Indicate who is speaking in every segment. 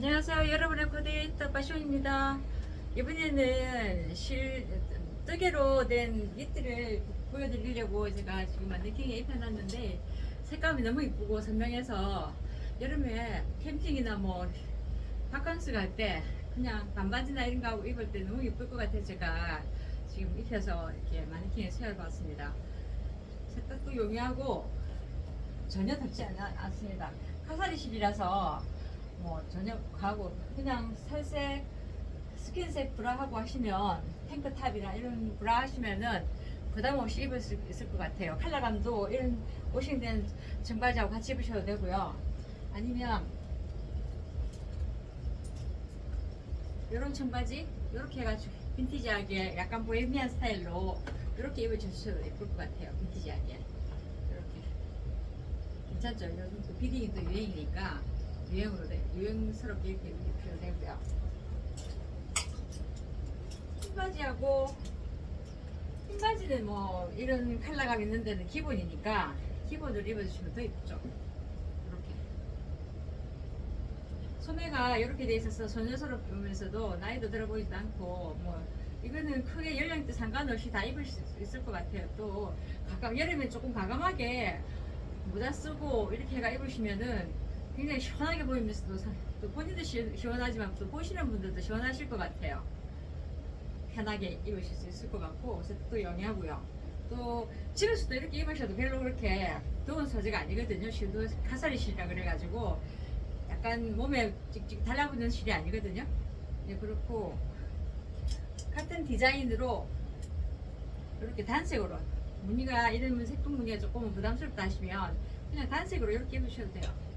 Speaker 1: 안녕하세요. 여러분의 코디네이터 파쇼입니다. 이번에는 실, 뜨개로 된 니트를 보여드리려고 제가 지금 마네킹에 입혀놨는데 색감이 너무 이쁘고 선명해서 여름에 캠핑이나 뭐 바캉스 갈 때 그냥 반바지나 이런 거 하고 입을 때 너무 이쁠 것 같아서 제가 지금 입혀서 이렇게 마네킹에 세워봤습니다. 색깔도 용이하고 전혀 덥지 않, 않습니다. 카사리실이라서 뭐 전혀 가고 그냥 살색 스킨색 브라하고 하시면 탱크탑이나 이런 브라 하시면은 부담 없이 입을 수 있을 것 같아요. 컬러감도 이런 워싱된 청바지하고 같이 입으셔도 되고요. 아니면 이런 청바지 이렇게 해가지고 빈티지하게 약간 보헤미안 스타일로 이렇게 입어주셔도 예쁠 것 같아요. 빈티지하게 이렇게 괜찮죠? 요즘 또 비딩이 또 유행이니까 유행으로 돼 유행스럽게 이렇게 되고요. 흰바지하고 흰바지는 뭐 이런 컬러감 있는 데는 기본이니까 기본으로 입어주시면 더 예쁘죠. 이렇게 소매가 이렇게 돼 있어서 소녀스럽면서도 나이도 들어 보이지도 않고 뭐 이거는 크게 연령대 상관없이 다 입을 수 있을 것 같아요. 또 가감 여름에 조금 가감하게 모자 쓰고 이렇게 해가 입으시면은 굉장히 시원하게 보이면서도 사- 또 본인도 시, 시원하지만 또 보시는 분들도 시원하실 것 같아요. 편하게 입으실 수 있을 것 같고 색도 영리하고요. 또 집에서도 이렇게 입으셔도 별로 그렇게 더운 소재가 아니거든요. 실도 카사리 실이라 그래가지고 약간 몸에 찍찍 달라붙는 실이 아니거든요. 네, 그렇고 같은 디자인으로 이렇게 단색으로 무늬가 이런 색동 무늬가 조금 부담스럽다 하시면 그냥 단색으로 이렇게 입으셔도 돼요.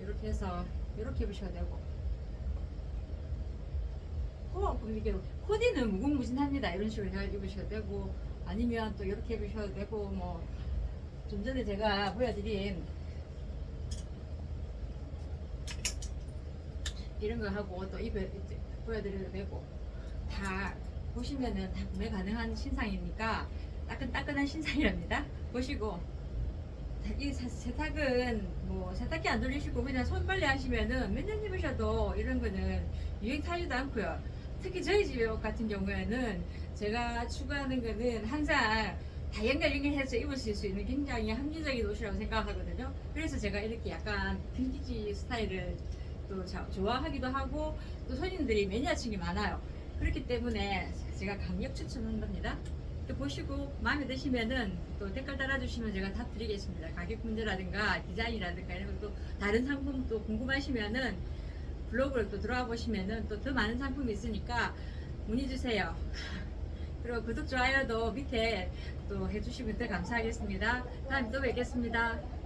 Speaker 1: 이렇게 해서 이렇게 입으셔도 되고 코, 이게 코디는 무궁무진합니다. 이런 식으로 해 입으셔도 되고 아니면 또 이렇게 입으셔도 되고 뭐 좀 전에 제가 보여드린 이런 거 하고 또 입에 보여드려도 되고 다 보시면은 다 구매 가능한 신상이니까 따끈따끈한 신상이랍니다. 보시고 이 세- 세탁은 뭐 세탁기 안 돌리시고 그냥 손빨래 하시면은 몇 년 입으셔도 이런 거는 유행 타지도 않고요. 특히 저희 집옷 같은 경우에는 제가 추구하는 거는 항상 다 연결 연결해서 입을 수 있는 굉장히 합리적인 옷이라고 생각하거든요. 그래서 제가 이렇게 약간 빈티지 스타일을 또 자- 좋아하기도 하고 또 손님들이 매니아층이 많아요. 그렇기 때문에 제가 강력 추천한 겁니다. 또 보시고 마음에 드시면은 또 댓글 달아주시면 제가 답 드리겠습니다. 가격 문제라든가 디자인이라든가 이런 것도 다른 상품도 궁금하시면은 블로그를 또 들어와 보시면은 또 더 많은 상품이 있으니까 문의 주세요. 그리고 구독, 좋아요도 밑에 또 해주시면 더 감사하겠습니다. 다음에 또 뵙겠습니다.